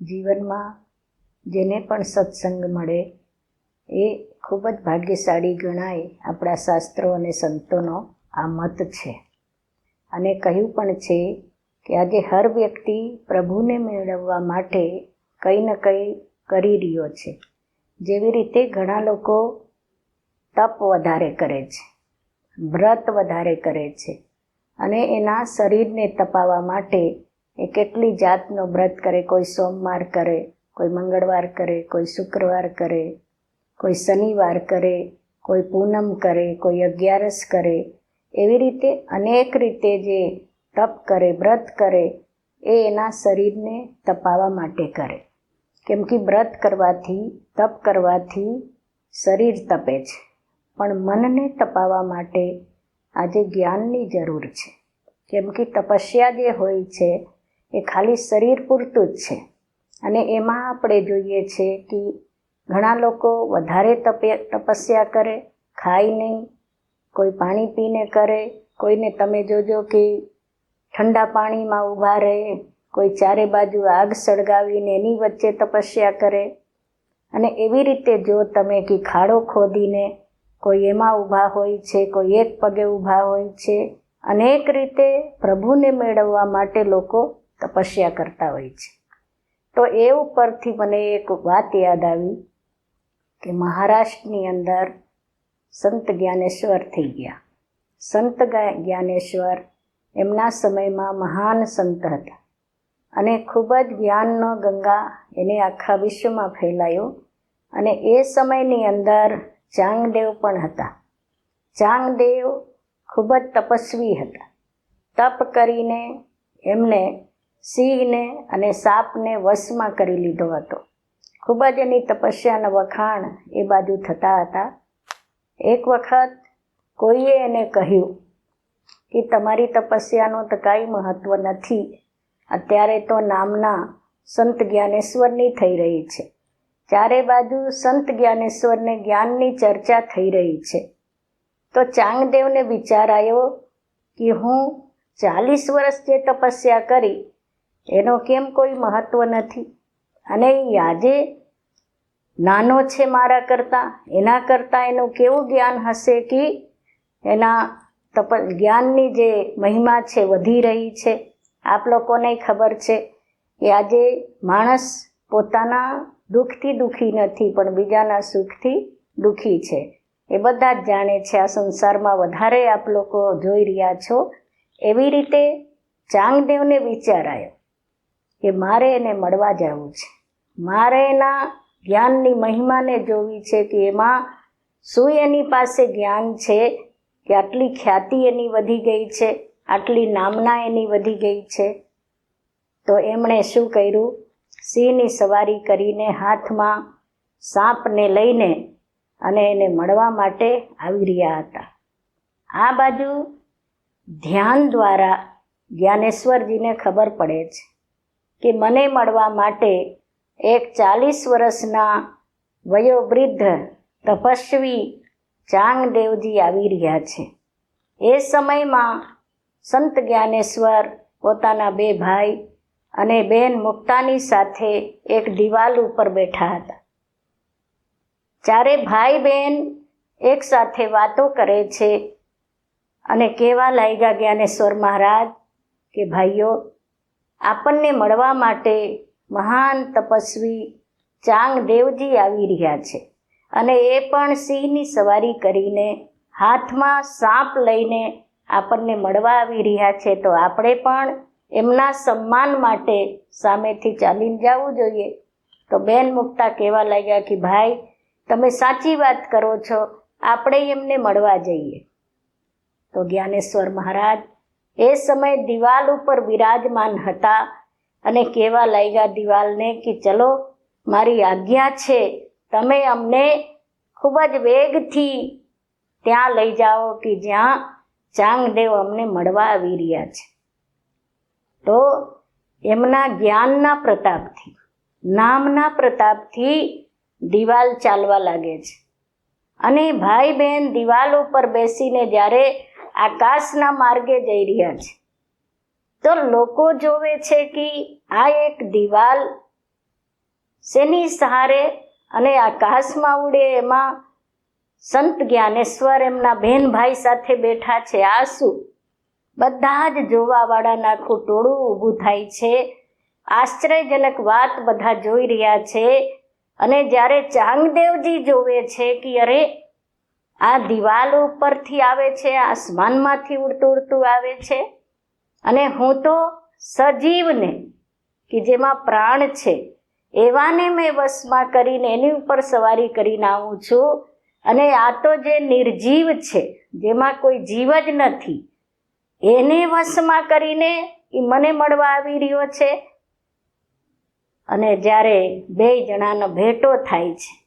જીવનમાં જેને પણ સત્સંગ મળે, એ ખૂબ જ ભાગ્યશાળી ગણાય આપણા શાસ્ત્રો અને સંતોનો આ મત છે. અને કહ્યું પણ છે કે આજે હર વ્યક્તિ પ્રભુને મેળવવા માટે કંઈ ને કંઈ કરી રહ્યો છે. જેવી રીતે ઘણા લોકો તપ વધારે કરે છે, વ્રત વધારે કરે છે અને એના શરીરને તપાવવા માટે એ કેટલી જાતનો વ્રત કરે, કોઈ સોમવાર કરે, કોઈ મંગળવાર કરે, કોઈ શુક્રવાર કરે, કોઈ શનિવાર કરે, કોઈ પૂનમ કરે, કોઈ અગિયારસ કરે. એવી રીતે અનેક રીતે જે તપ કરે, વ્રત કરે, એ એના શરીરને તપાવવા માટે કરે. કેમ કે વ્રત કરવાથી, તપ કરવાથી શરીર તપે છે. પણ મનને તપાવવા માટે આજે જ્ઞાનની જરૂર છે. કેમ કે તપસ્યા જે હોય છે એ ખાલી શરીર પૂરતું જ છે. અને એમાં આપણે જોઈએ છે કે ઘણા લોકો વધારે તપે, તપસ્યા કરે, ખાય નહીં, કોઈ પાણી પીને કરે, કોઈને તમે જોજો કે ઠંડા પાણીમાં ઊભા રહે, કોઈ ચારે બાજુ આગ સળગાવીને એની વચ્ચે તપસ્યા કરે. અને એવી રીતે જો તમે કે ખાડો ખોદીને કોઈ એમાં ઊભા હોય છે, કોઈ એક પગે ઊભા હોય છે, અનેક રીતે પ્રભુને મેળવવા માટે લોકો તપસ્યા કરતા હોય છે. તો એ ઉપરથી મને એક વાત યાદ આવી કે મહારાષ્ટ્રની અંદર સંત જ્ઞાનેશ્વર થઈ ગયા. સંત જ્ઞાનેશ્વર એમના સમયમાં મહાન સંત હતા. અને ખૂબ જ જ્ઞાનનો ગંગા એને આખા વિશ્વમાં ફેલાયો અને એ સમયની અંદર ચાંગદેવ પણ હતા. ચાંગદેવ ખૂબ જ તપસ્વી હતા. તપ કરીને એમને સિંહને અને સાપને વશમાં કરી લીધો હતો. ખૂબ જ એની તપસ્યાના વખાણ એ બાજુ થતા હતા. એક વખત કોઈએ એને કહ્યું કે, તમારી તપસ્યાનું તો કાંઈ મહત્ત્વ નથી. અત્યારે તો નામના સંત જ્ઞાનેશ્વરની થઈ રહી છે. ચારે બાજુ સંત જ્ઞાનેશ્વરને જ્ઞાનની ચર્ચા થઈ રહી છે. તો ચાંગદેવને વિચાર આવ્યો કે, હું ચાલીસ વર્ષ જે તપસ્યા કરી એનો કેમ કોઈ મહત્ત્વ નથી? અને આજે નાનો છે મારા કરતાં, એના કરતાં એનું કેવું જ્ઞાન હશે કે એના તપ, જ્ઞાનની જે મહિમા છે, વધી રહી છે, આપ લોકોને ખબર છે કે આજે માણસ પોતાના દુઃખથી દુઃખી નથી, પણ બીજાના સુખથી દુઃખી છે. એ બધા જ જાણે છે આ સંસારમાં વધારે આપ લોકો જોઈ રહ્યા છો. એવી રીતે ચાંગદેવને વિચાર આવ્યો. કે મારે એને મળવા જવું છે. મારે એના જ્ઞાનની મહિમાને જોવી છે કે એમાં શું એની પાસે જ્ઞાન છે, કે આટલી ખ્યાતિ એની વધી ગઈ છે, આટલી નામના એની વધી ગઈ છે. તો એમણે શું કર્યું? સિંહની સવારી કરીને હાથમાં સાપને લઈને અને એને મળવા માટે આવી રહ્યા હતા. આ બાજુ ધ્યાન દ્વારા જ્ઞાનેશ્વરજીને ખબર પડે છે. કે મને મળવા માટે એક ચાલીસ વર્ષના વયોવૃદ્ધ તપસ્વી ચાંગદેવજી આવી રહ્યા છે. એ સમયમાં સંત જ્ઞાનેશ્વર પોતાના બે ભાઈ અને બેન મુક્તાની સાથે એક દિવાલ ઉપર બેઠા હતા. ચારે ભાઈ બહેન એક સાથે વાતો કરે છે અને કેવા લાગ્યા જ્ઞાનેશ્વર મહારાજ કે ભાઈઓ આપણને મળવા માટે મહાન તપસ્વી ચાંગદેવજી આવી રહ્યા છે. અને એ પણ સિંહની સવારી કરીને હાથમાં સાપ લઈને આપણને મળવા આવી રહ્યા છે. તો આપણે પણ એમના સન્માન માટે સામેથી ચાલીને જવું જોઈએ. તો બેન મુક્તા કહેવા લાગ્યા કે, ભાઈ, તમે સાચી વાત કરો છો. આપણે એમને મળવા જઈએ. તો જ્ઞાનેશ્વર મહારાજ એ સમય દિવાલ ઉપર બિરાજમાન હતા અને કહેવા લાગ્યા દિવાલને કે, ચલો, મારી આજ્ઞા છે, તમે અમને ખૂબ જ વેગથી ત્યાં લઈ જાઓ કે જ્યાં ચાંગદેવ અમને મળવા આવી રહ્યા છે. તો એમના જ્ઞાનના પ્રતાપથી, નામના પ્રતાપથી દિવાલ ચાલવા લાગે છે. અને ભાઈ બહેન દિવાલ ઉપર બેસીને જ્યારે આકાશના માર્ગે જઈ રહ્યા છે. તો લોકો જોવે છે કે આ એક દિવાલ શેની સહારે અને આકાશમાં ઉડે એમાં સંત જ્ઞાનેશ્વર એમના બેન ભાઈ સાથે બેઠા છે. આ શું? બધા જ જોવાવાળાના આખું ટોળું ઊભું થાય છે. આશ્ચર્યજનક વાત બધા જોઈ રહ્યા છે. અને જ્યારે ચાંગદેવજી જોવે છે કે અરે આ દિવાલ ઉપરથી આવે છે, આસમાનમાંથી ઉડતું ઉડતું આવે છે. અને હું તો સજીવને, કે જેમાં પ્રાણ છે, એવાને મેં વસમાં કરીને એની ઉપર સવારી કરીને આવું છું. અને આ તો જે નિર્જીવ છે, જેમાં કોઈ જીવ જ નથી, એને વશમાં કરીને એ મને મળવા આવી રહ્યો છે. અને જ્યારે બે જણાનો ભેટો થાય છે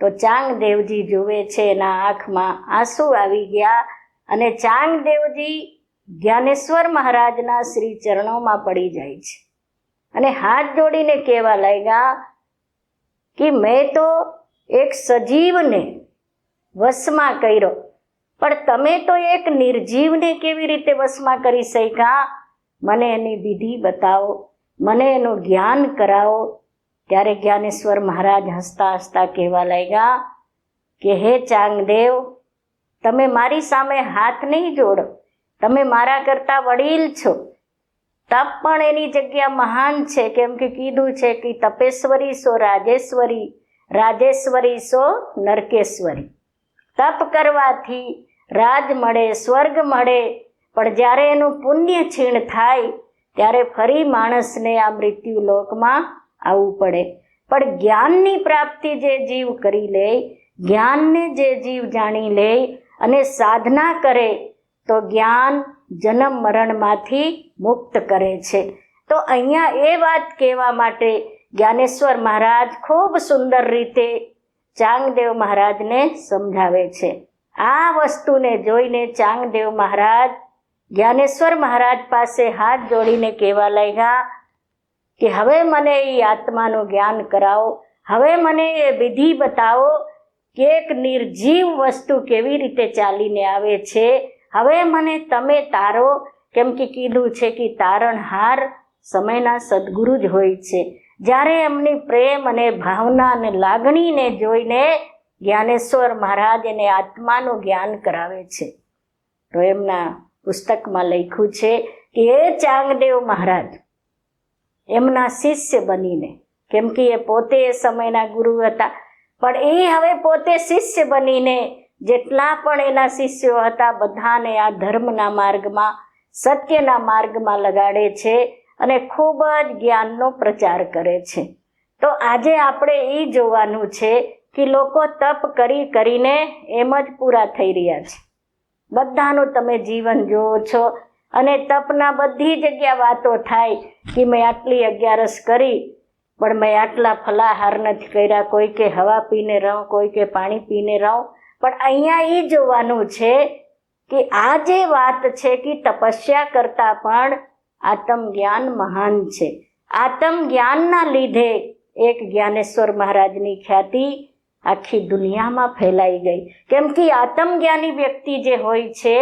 તો ચાંગદેવજી જુએ છે એના આંખમાં આંસુ આવી ગયા અને ચાંગદેવજી જ્ઞાનેશ્વર મહારાજના શ્રી ચરણોમાં પડી જાય છે. અને હાથ જોડીને કહેવા લાગ્યા કે મેં તો એક સજીવને વશમાં કર્યો, પણ તમે તો એક નિર્જીવને કેવી રીતે વશમાં કરી શક્યા? મને એની વિધિ બતાવો, મને એનું જ્ઞાન કરાવો ત્યારે જ્ઞાનેશ્વર મહારાજ હસતા હસતા કહેવા લાગ્યા કે, હે ચાંગદેવ, તમે મારી સામે હાથ નહીં જોડો. તમે મારા કરતાં વડીલ છો. તપ પણ એની જગ્યા મહાન છે. કેમ કે કીધું છે કે, તપેશ્વરી સો રાજેશ્વરી રાજેશ્વરી સો નરકેશ્વરી. તપ કરવાથી રાજ મળે, સ્વર્ગ મળે. પણ જ્યારે એનું પુણ્ય છીણ થાય, ત્યારે ફરી માણસને આ મૃત્યુ લોકમાં આવવું પડે. પણ જ્ઞાનની પ્રાપ્તિ જે જીવ કરી લે, જ્ઞાનને જે જીવ જાણી લે અને સાધના કરે, તો જ્ઞાન જન્મ મરણમાંથી મુક્ત કરે છે. તો અહીંયા એ વાત કહેવા માટે જ્ઞાનેશ્વર મહારાજ ખૂબ સુંદર રીતે ચાંગદેવ મહારાજને સમજાવે છે. આ વસ્તુને જોઈને ચાંગદેવ મહારાજ જ્ઞાનેશ્વર મહારાજ પાસે હાથ જોડીને કહેવા લાગ્યા કે હવે મને એ આત્માનું જ્ઞાન કરાવો, હવે મને એ વિધિ બતાવો કે એક નિર્જીવ વસ્તુ કેવી રીતે ચાલીને આવે છે. હવે મને તમે તારો, કેમ કે કીધું છે કે તારણહાર સમયના સદગુરુ જ હોય છે. જ્યારે એમની પ્રેમ અને ભાવના અને લાગણીને જોઈને જ્ઞાનેશ્વર મહારાજ એને આત્માનું જ્ઞાન કરાવે છે. તો એમના પુસ્તકમાં લખ્યું છે કે એ ચાંગદેવ મહારાજ એમના શિષ્ય બનીને. કેમ કે એ પોતે એ સમયના ગુરુ હતા. પણ એ હવે પોતે શિષ્ય બનીને જેટલા પણ એના શિષ્યો હતા, બધાને આ ધર્મના માર્ગમાં, સત્યના માર્ગમાં લગાડે છે અને ખૂબ જ જ્ઞાનનો પ્રચાર કરે છે. તો આજે આપણે એ જોવાનું છે કે લોકો તપ કરી કરીને એમ જ પૂરા થઈ રહ્યા છે. બધાનું તમે જીવન જુઓ છો. અને તપના બધી જગ્યા વાતો થાય કે મેં આટલી અગિયારસ કરી, પણ મેં આટલા ફલાહાર નથી કર્યા, કોઈ કે હવા પીને રહું, કોઈ કે પાણી પીને રહું. પણ અહીંયા એ જોવાનું છે કે આ જે વાત છે કે તપસ્યા કરતાં પણ આત્મ જ્ઞાન મહાન છે. આત્મ જ્ઞાનના લીધે એક જ્ઞાનેશ્વર મહારાજની ખ્યાતિ આખી દુનિયામાં ફેલાઈ ગઈ. કેમ કે આત્મજ્ઞાની વ્યક્તિ જે હોય છે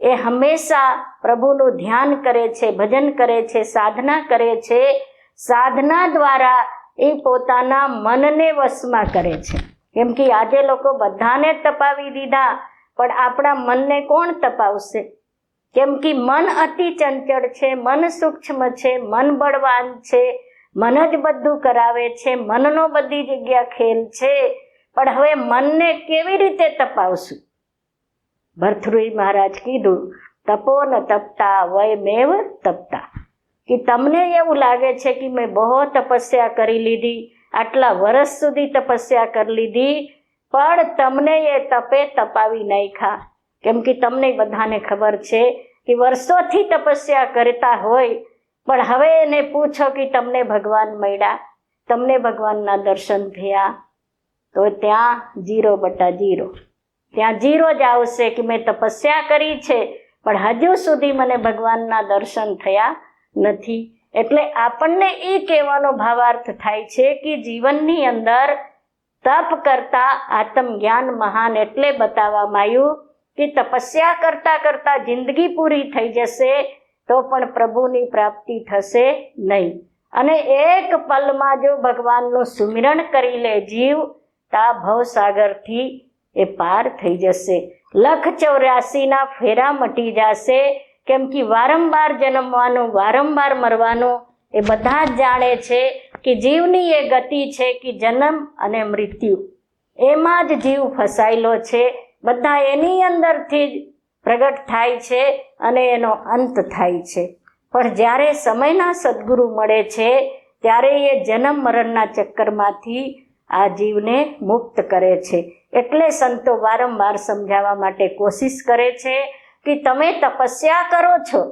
એ હંમેશા પ્રભુનું ધ્યાન કરે છે, ભજન કરે છે, સાધના કરે છે. સાધના દ્વારા એ પોતાના મનને વશમાં કરે છે. કેમ કે આજે લોકો બધાને તપાવી દીધા, પણ આપણા મનને કોણ તપાવશે? કેમ કે મન અતિ ચંચળ છે, મન સૂક્ષ્મ છે, મન બળવાન છે, મન જ બધું કરાવે છે, મનનો બધી જગ્યા ખેલ છે. પણ હવે મનને કેવી રીતે તપાવશું? ભરથુરી મહારાજ કીધું, તપો ન તપતા, વય મેવ તપતા. કે તમને એવું લાગે છે કે મેં બહુ તપસ્યા કરી લીધી, આટલા વર્ષ સુધી તપસ્યા કરી લીધી, પણ તમને એ તપે તપાવી નાખ્યા. કેમ કે તમને બધાને ખબર છે કે વર્ષોથી તપસ્યા કરતા હોય, પણ હવે એને પૂછો કે તમને ભગવાન મળ્યા, તમને ભગવાનના દર્શન થયા. તો ત્યાં જીરો બટા જીરો. ત્યાં જીરો જ આવશે કે મેં તપસ્યા કરી છે, પણ હજુ સુધી મને ભગવાનના દર્શન થયા નથી. એટલે આપણને એ કહેવાનો ભાવાર્થ થાય છે કે જીવનની અંદર તપ કરતા આત્મજ્ઞાન મહાન એટલે બતાવવામાં આવ્યું કે તપસ્યા કરતા કરતા જિંદગી પૂરી થઈ જશે તો પણ પ્રભુની પ્રાપ્તિ થશે નહીં. અને એક પલમાં જો ભગવાનનું સુમિરણ કરી લે જીવ, તા ભવસાગરથી એ પાર થઈ જશે. લખ ચોર્યાસીના ફેરા મટી જશે. કેમ કે વારંવાર જન્મવાનું, વારંવાર મરવાનું એ બધા જ જાણે છે કે જીવની એ ગતિ છે કે જન્મ અને મૃત્યુ. એમાં જ જીવ ફસાયેલો છે. બધા એની અંદરથી જ પ્રગટ થાય છે અને એનો અંત થાય છે. પણ જ્યારે સમયના સદગુરુ મળે છે, ત્યારે એ જન્મ મરણના ચક્કરમાંથી આ જીવને મુક્ત કરે છે. એટલે સંતો વારંવાર સમજાવવા માટે કોશિશ કરે છે કે તમે તપસ્યા કરો છો.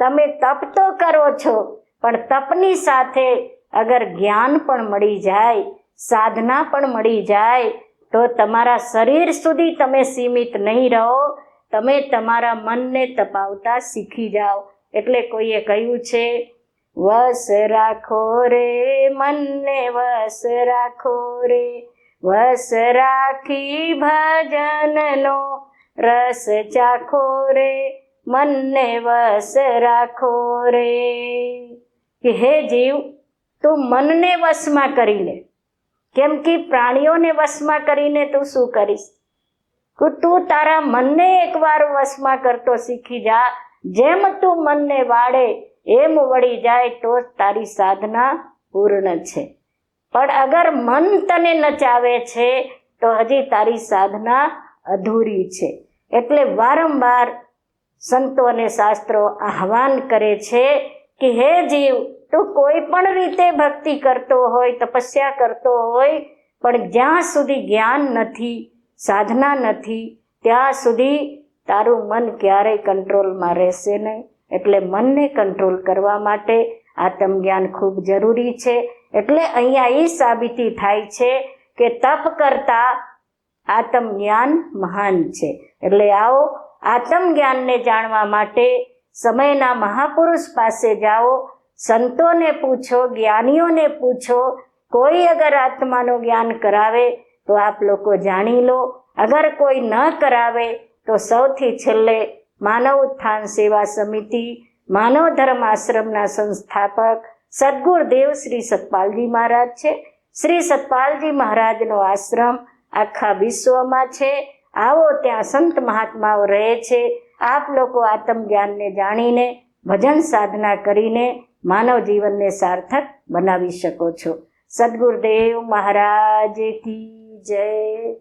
તમે તપ તો કરો છો, પણ તપની સાથે અગર જ્ઞાન પણ મળી જાય, સાધના પણ મળી જાય, તો તમારા શરીર સુધી તમે સીમિત નહીં રહો. તમે તમારા મનને તપાવતા શીખી જાઓ. એટલે કોઈએ કહ્યું છે વસ રાખો રે, મનને વસ રાખો રે. વસ રાખી ભજનનો રસ ચાખો રે, મનને વસ રાખો રે. કે હે જીવ, તું મનને વશમાં કરી લે. કેમ કે પ્રાણીઓને વશમાં કરીને તું શું કરીશ? તું તારા મનને એકવાર વશમાં કરતો શીખી જા. જેમ તું મનને વાળે એમ વળી જાય તો તારી સાધના પૂર્ણ છે. પણ અગર મન તને નચાવે છે, તો હજી તારી સાધના અધૂરી છે. એટલે વારંવાર સંતો અને શાસ્ત્રો આહવાન કરે છે કે હે જીવ, તું કોઈ પણ રીતે ભક્તિ કરતો હોય, તપસ્યા કરતો હોય, પણ જ્યાં સુધી જ્ઞાન નથી, સાધના નથી, ત્યાં સુધી તારું મન ક્યારેય કંટ્રોલમાં રહેશે નહીં. એટલે મનને કંટ્રોલ કરવા માટે આત્મજ્ઞાન ખૂબ જરૂરી છે. એટલે અહીંયા એ સાબિતી થાય છે કે તપ કરતા આત્મજ્ઞાન મહાન છે. એટલે આવો આત્મજ્ઞાનને જાણવા માટે સમયના મહાપુરુષ પાસે જાઓ, સંતોને પૂછો, જ્ઞાનીઓને પૂછો, કોઈ અગર આત્માનું જ્ઞાન કરાવે તો આપ લોકો જાણી લો. અગર કોઈ ન કરાવે તો સૌથી છેલ્લે માનવ ઉત્થાન સેવા સમિતિ, માનવ ધર્મ આશ્રમના સંસ્થાપક સદગુરુદેવ શ્રી સતપાલજી મહારાજ છે. શ્રી સતપાલજી મહારાજનો આશ્રમ આખા વિશ્વમાં છે. આવો ત્યાં સંત મહાત્માઓ રહે છે. આપ લોકો આત્મજ્ઞાનને જાણીને, ભજન સાધના કરીને માનવ જીવનને સાર્થક બનાવી શકો છો. સદગુરુદેવ મહારાજ કી જય.